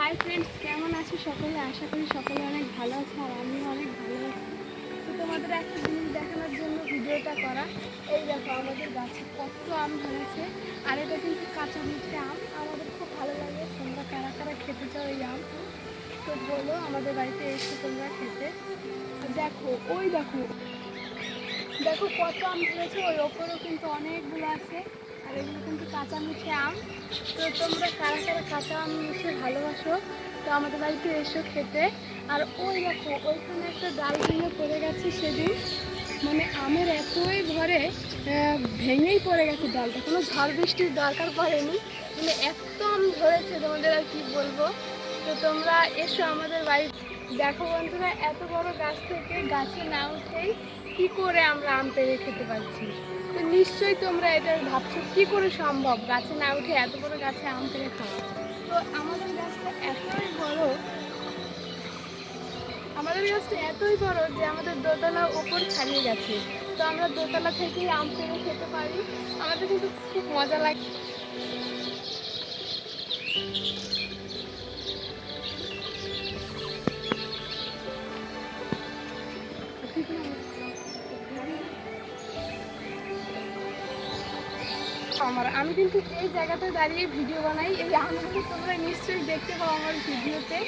Hi friends কেমন আছো সকলে? আশা করি সকলে অনেক ভালো আছে আর আমিও অনেক ভালো আছি। তো তোমাদের একটা জিনিস দেখানোর জন্য ভিডিওটা করা। এই দেখো, আমাদের গাছে কত আম ধরেছে। আর এটা কিন্তু কাঁচা মিষ্টি আম। আমাদের খুব ভালো লাগে। তোমরা কারা কারা খেতে চাও এই আম? তো বলো, আমাদের বাড়িতে এসে তোমরা খেতে। দেখো, ওই দেখো দেখো কত আম ধরেছে। ওই ওপরেও কিন্তু অনেকগুলো আছে। আর এগুলো কিন্তু কাঁচা মিঠে আম। তো তোমরা কারা কারা কাঁচা আম মিঠে ভালোবাসো, তো আমাদের বাড়িতে এসো খেতে। আর ওই দেখো, ওইখানে একটা ডাল ভেঙে পড়ে গেছে সেদিন। মানে আমের এতই ঘরে ভেঙেই পড়ে গেছে ডালটা। কোনো ঝড় বৃষ্টির দরকার পড়েনি। মানে এত আম ধরেছে তোমাদের আর কি বলব। তো তোমরা এসো আমাদের বাড়ি দেখো বন্ধুরা, এত বড় গাছ থেকে গাছে না উঠেই কি করে আমরা আম পেড়ে খেতে পারছি? তো নিশ্চয়ই তোমরা এটা ভাবছ। কি করে সম্ভব? গাছে না উঠে এত বড় গাছে আম পেরে খাওয়া? তো আমাদের গাছটা এতই বড়, আমাদের গাছটা এতই বড় যে আমাদের দোতলা ওপর ছাড়িয়ে গেছে। তো আমরা দোতলা থেকেই আম পেরে খেতে পারি। আমাদের কিন্তু খুব মজা লাগে। আমার। আমি কিন্তু এই জায়গাতে দাঁড়িয়ে ভিডিও বানাই, এই আমগুলো তোমরা নিশ্চয়ই দেখতে পাও আমার ভিডিওতে।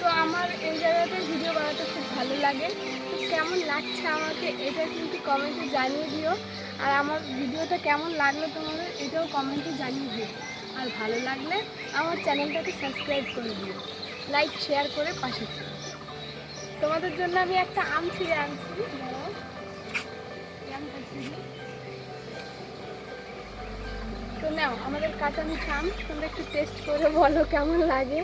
তো আমার এই জায়গাতে ভিডিও বানাতে খুব ভালো লাগে। কেমন লাগছে আমাকে এটা কিন্তু কমেন্টে জানিয়ে দিও। আর আমার ভিডিওটা কেমন লাগল তোমাদের এটাও কমেন্টে জানিয়ে দিও। আর ভালো লাগলে আমার চ্যানেলটাকে সাবস্ক্রাইব করে দিও। লাইক, শেয়ার করে পাশে। তোমাদের জন্য আমি একটা আম ছিঁড়ে আনছি। নাও, আমাদের কাঁচা মিঠা তোমরা একটু টেস্ট করে বলো কেমন লাগে।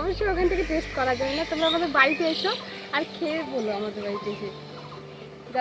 অবশ্যই ওখান থেকে টেস্ট করা যায় না, তোমরা আমাদের বাড়িতে এসো আর খেয়ে বলো আমাদের বাড়িতে এসে।